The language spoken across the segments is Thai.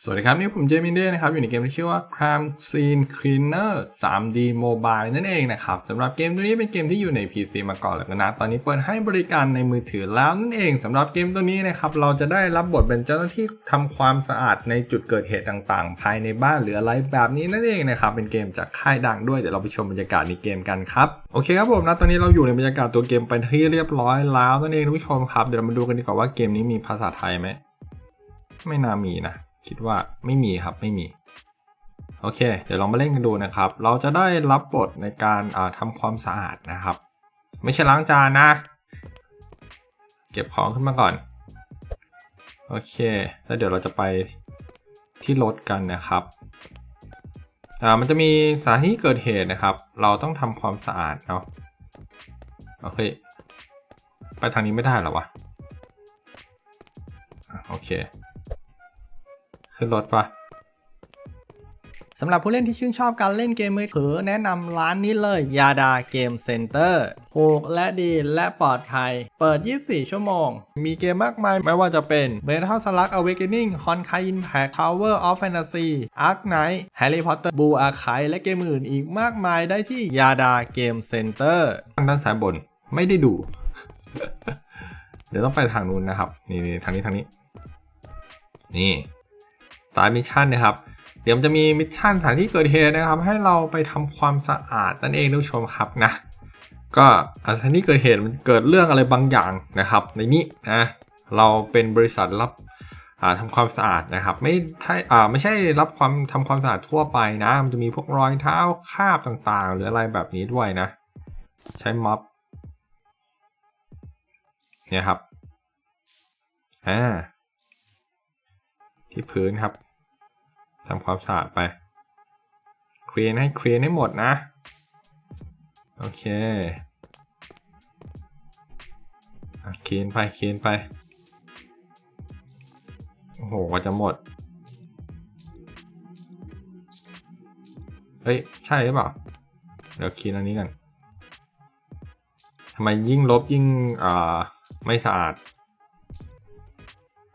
สวัสดีครับ นี่ผมเจมินเดนะครับ อยู่ในเกมที่ชื่อว่า Crime Scene Cleaner 3D Mobile นั่นเองนะครับสำหรับเกมตัวนี้เป็นเกมที่อยู่ใน PC มาก่อนแล้วนะ ตอนนี้เปิดให้บริการในมือถือแล้วนั่นเองสำหรับเกมตัวนี้นะครับ เราจะได้รับบทเป็นเจ้าหน้าที่ทำความสะอาดในจุดเกิดเหตุต่างๆ ภายในบ้านหรืออะไรแบบนี้นั่นเองนะครับ เป็นเกมจากค่ายดังด้วย เดี๋ยวเราไปชมบรรยากาศในเกมกันครับ โอเคครับผมนะ ตอนนี้เราอยู่ในบรรยากาศตัวเกมไปที่เรียบร้อยแล้วนั่นเองท่านผู้ชมครับ เดี๋ยวเรามาดูกันดีกว่าว่าเกมนี้มีภาษาไทยไหม ไม่น่ามีนะ คิดว่าไม่มีครับไม่มี โอเค เดี๋ยวลองมาเล่นกันดูนะครับ เราจะได้รับบทในการทำความสะอาดนะครับ ไม่ใช่ล้างจานนะ เก็บของขึ้นมาก่อน โอเค แล้วเดี๋ยวเราจะไปที่รถกันนะครับอ่ามันจะมีสถานที่เกิดเหตุนะครับ เราต้องทำความสะอาดเนาะโอเค ไปทางนี้ไม่ได้หรอวะ โอเค ขึ้นรถปะสำหรับผู้เล่นที่ชื่นชอบการเล่นเกมมือถือแนะนำร้านนี้เลย ยาดาเกมเซ็นเตอร์ถูกและดีและปลอดภัย เปิด 24 ชั่วโมง มีเกมมากมาย ไม่ว่าจะเป็น Metal Slug Awakening Honkai Impact Tower of Fantasy Ark Knight Harry Potter Blue Archive และเกมอื่นอีกมากมายได้ที่ยาดาเกมเซ็นเตอร์ด้านซ้ายบนไม่ได้ดู เดี๋ยวต้องไปทางนู้นนะครับ นี่ทางนี้ทางนี้ นี่ สายมิชชั่นนะครับ เดี๋ยวมันจะมีมิชชั่นสถานที่เกิดเหตุนะครับ ให้เราไปทำความสะอาดนั่นเองท่านผู้ชมครับนะก็สถานที่เกิดเหตุมันเกิดเรื่องอะไรบางอย่างนะครับ ในนี้นะเราเป็นบริษัทรับทำความสะอาดนะครับ ไม่ใช่ไม่ใช่รับความทำความสะอาดทั่วไปนะ มันจะมีพวกรอยเท้าคราบต่างๆ หรืออะไรแบบนี้ด้วยนะ ใช้ม็อบเนี่ยครับอ่า ที่พื้นครับทำความสะอาดไปคลีนให้คลีนให้หมดนะ โอเคคลีนไปคลีนไป โอ้โหกว่าจะหมด เฮ้ย ใช่หรือเปล่า เดี๋ยวคลีนอันนี้กันทำไมยิ่งลบยิ่งอ่าไม่สะอาด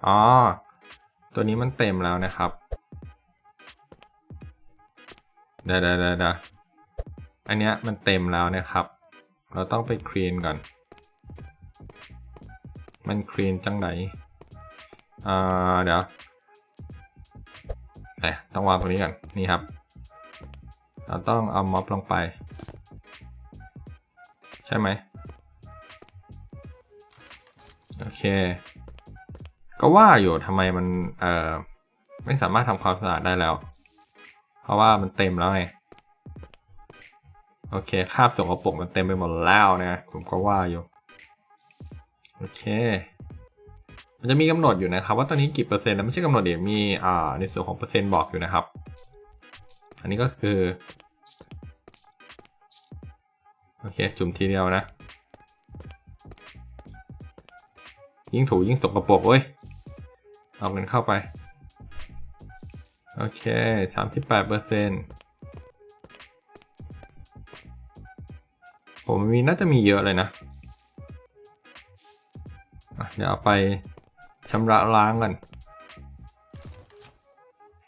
อ๋อ ตัวนี้มันเต็มแล้วนะครับเดี๋ยวเดี๋ยวเดี๋ยวอันเนี้ยมันเต็มแล้วนะครับ เราต้องไปคลีนก่อน มันคลีนจังไหนอ่าเดี๋ยวไหนต้องวางตรงนี้ก่อน นี่ครับ เราต้องเอาม็อบลงไป ใช่ไหม โอเค ก็ว่าอยู่ทำไมมันเอ่อไม่สามารถทำความสะอาดได้แล้ว เพราะว่ามันเต็มแล้วไงโอเคคราบสกปรกมันเต็มไปหมดแล้วนะผมก็ว่าอยู่โอเค มันจะมีกำหนดอยู่นะครับ ว่าตอนนี้กี่เปอร์เซ็นต์แล้วไม่ใช่กำหนดเดี๋ยวมีอ่าในส่วนของเปอร์เซ็นต์บอกอยู่นะครับ อันนี้ก็คือโอเคจุ่มทีเดียวนะ ยิ่งถูยิ่งสกปรกเว้ย เอาเงินเข้าไป โอเคสามสิบแปดเปอร์เซ็นต์ผมมีน่าจะมีเยอะเลยนะเดี๋ยวเอาไปชำระล้างกัน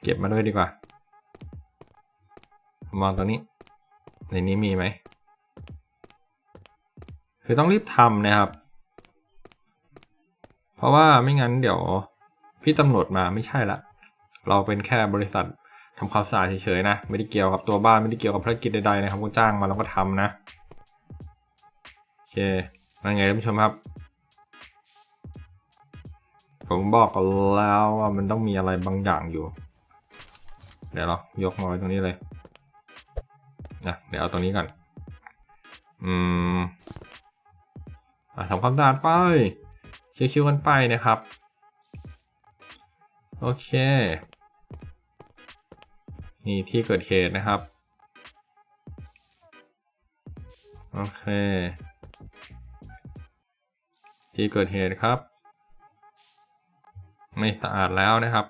เก็บมาด้วยดีกว่ามองตรงนี้ ในนี้มีไหม คือต้องรีบทำนะครับ เพราะว่าไม่งั้นเดี๋ยว พี่ตำรวจมาไม่ใช่ละ เราเป็นแค่บริษัททำความสะอาดเฉยๆนะ ไม่ได้เกี่ยวกับตัวบ้านไม่ได้เกี่ยวกับภารกิจใดๆนะครับก็จ้างมาแล้วก็ทำนะโอเคนั่นไงท่านผู้ชมครับ ผมบอกแล้วว่ามันต้องมีอะไรบางอย่างอยู่ เดี๋ยวเรายกมาไว้ตรงนี้เลยนะเดี๋ยวเอาตรงนี้ก่อน อืมทำความสะอาดไปชิวๆกันไปนะครับ โอเค นี่ที่เกิดเหตุนะครับ โอเค ที่เกิดเหตุครับ ไม่สะอาดแล้วนะครับ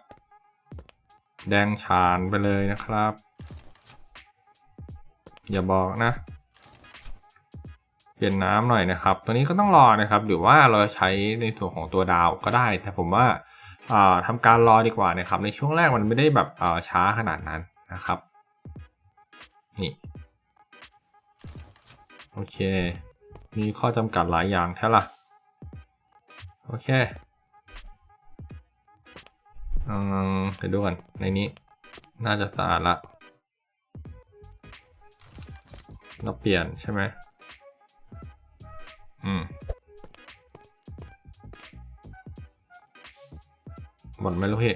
แดงฉานไปเลยนะครับ อย่าบอกนะเปลี่ยนน้ำหน่อยนะครับ ตัวนี้ก็ต้องรอนะครับ หรือว่าเราใช้ในส่วนของตัวดาวก็ได้ แต่ผมว่า อ่าทำการรอดีกว่านะครับ ในช่วงแรกมันไม่ได้แบบช้าขนาดนั้นนะครับ นี่ โอเค มีข้อจำกัดหลายอย่างแท้ละโอเคเอืมไปดูกันในนี้ น่าจะสะอาดละ เราเปลี่ยนใช่ไหมอืม หมดไหมลูกพี่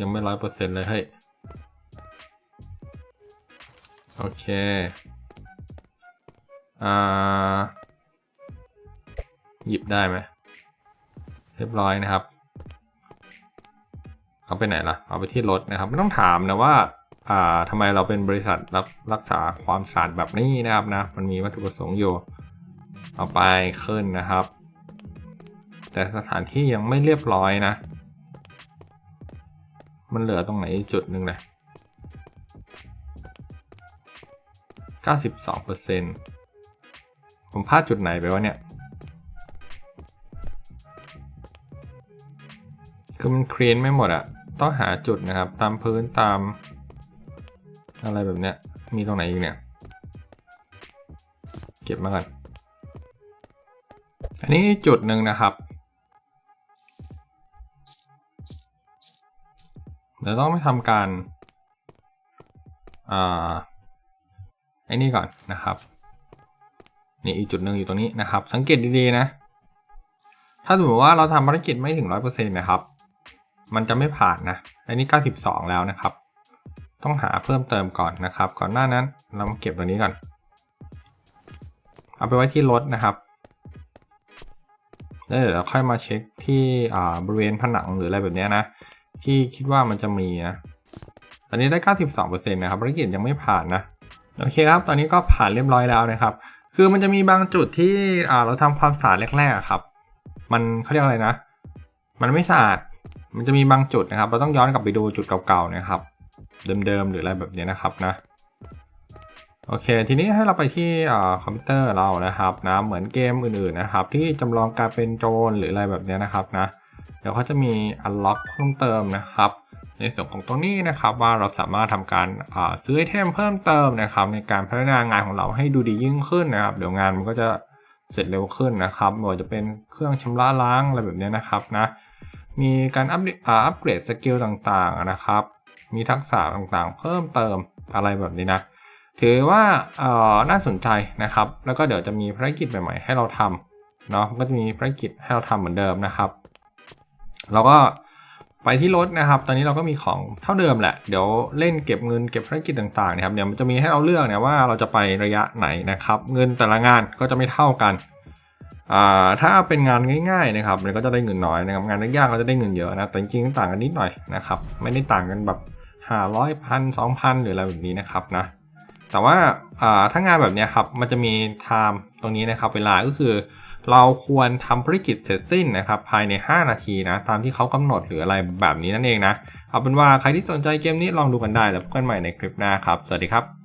ยังไม่ร้อยเปอร์เซ็นต์เลยเฮ้ยโอเค อ่า หยิบได้ไหมเรียบร้อยนะครับ เอาไปไหนล่ะ เอาไปที่รถนะครับ ไม่ต้องถามนะว่า อ่าทำไมเราเป็นบริษัทรับรักษาความสะอาดแบบนี้นะครับนะ มันมีวัตถุประสงค์อยู่ เอาไปขึ้นนะครับ แต่สถานที่ยังไม่เรียบร้อยนะ มันเหลือตรงไหนจุดหนึ่งเลย92เปอร์เซ็นต์ผมพลาดจุดไหนไปวะเนี่ย คือมันคลีนไม่หมดอะต้องหาจุดนะครับ ตามพื้นตาม อะไรแบบเนี้ย มีตรงไหนอีกเนี่ย เก็บมาก่อน อันนี้จุดหนึ่งนะครับ เดี๋ยวต้องไปทำการอ่าไอ้นี่ก่อนนะครับนี่อีกจุดหนึ่งอยู่ตรงนี้นะครับ สังเกตดีๆนะ ถ้าสมมติว่าเราทำภารกิจไม่ถึงร้อยเปอร์เซ็นต์นะครับ มันจะไม่ผ่านนะอันนี้92แล้วนะครับ ต้องหาเพิ่มเติมก่อนนะครับ ก่อนหน้านั้นเรามาเก็บตัวนี้ก่อน เอาไปไว้ที่รถนะครับแล้วเดี๋ยวเราค่อยมาเช็คที่อ่าบริเวณผนังหรืออะไรแบบนี้นะ ที่คิดว่ามันจะมีนะตอนนี้ได้ 92%นะครับภารกิจยังไม่ผ่านนะโอเคครับ ตอนนี้ก็ผ่านเรียบร้อยแล้วนะครับ คือมันจะมีบางจุดที่เราทำความสะอาดแรกๆครับ มันเขาเรียกอะไรนะ มันไม่สะอาด มันจะมีบางจุดนะครับ เราต้องย้อนกลับไปดูจุดเก่าๆนะครับ เดิมๆหรืออะไรแบบนี้นะครับนะ โอเค ทีนี้ให้เราไปที่อคอมพิวเตอร์เรานะครับนะ เหมือนเกมอื่นๆนะครับ ที่จำลองการเป็นโจรหรืออะไรแบบนี้นะครับนะ เดี๋ยวเขาจะมี unlock เพิ่มเติมนะครับ ในส่วนของตรงนี้นะครับว่าเราสามารถทำการาซื้อไอเทมเพิ่มเติมนะครับ ในการพัฒนางานของเราให้ดูดียิ่งขึ้นนะครับ เดี๋ยวงานมันก็จะเสร็จเร็วขึ้นนะครับไม่ว่าจะเป็นเครื่องชำระล้างอะไรแบบนี้นะครับนะมีการอัปเดตอ่าอัปเกรดสกิลต่างๆนะครับ มีทักษะต่างๆ เพิ่มเติมอะไรแบบนี้นะถือว่าเอ่อน่าสนใจนะครับ แล้วก็เดี๋ยวจะมีภารกิจใหม่ๆให้เราทำเนาะก็จะมีภารกิจให้เราทำเหมือนเดิมนะครับ เราก็ไปที่รถนะครับ ตอนนี้เราก็มีของเท่าเดิมแหละ เดี๋ยวเล่นเก็บเงินเก็บภารกิจต่างๆนะครับ เดี๋ยวมันจะมีให้เราเลือกเนี่ยว่าเราจะไประยะไหนนะครับ เงินแต่ละงานก็จะไม่เท่ากันอ่าถ้าเป็นงานง่ายๆนะครับมันก็จะได้เงินน้อยนะครับ งานยากๆก็จะได้เงินเยอะนะ แต่จริงๆต่างกันนิดหน่อยนะครับ ไม่ได้ต่างกันแบบห้าร้อยพันสองพันหรืออะไรแบบนี้นะครับนะ แต่ว่าถ้างานแบบนี้ครับ มันจะมีไทม์ตรงนี้นะครับ เวลาก็คือ เราควรทำภารกิจเสร็จสิ้นนะครับภายใน 5 นาทีนะตามที่เขากำหนดหรืออะไรแบบนี้นั่นเองนะเอาเป็นว่าใครที่สนใจเกมนี้ลองดูกันได้แล้วพบกันใหม่ในคลิปหน้าครับ สวัสดีครับ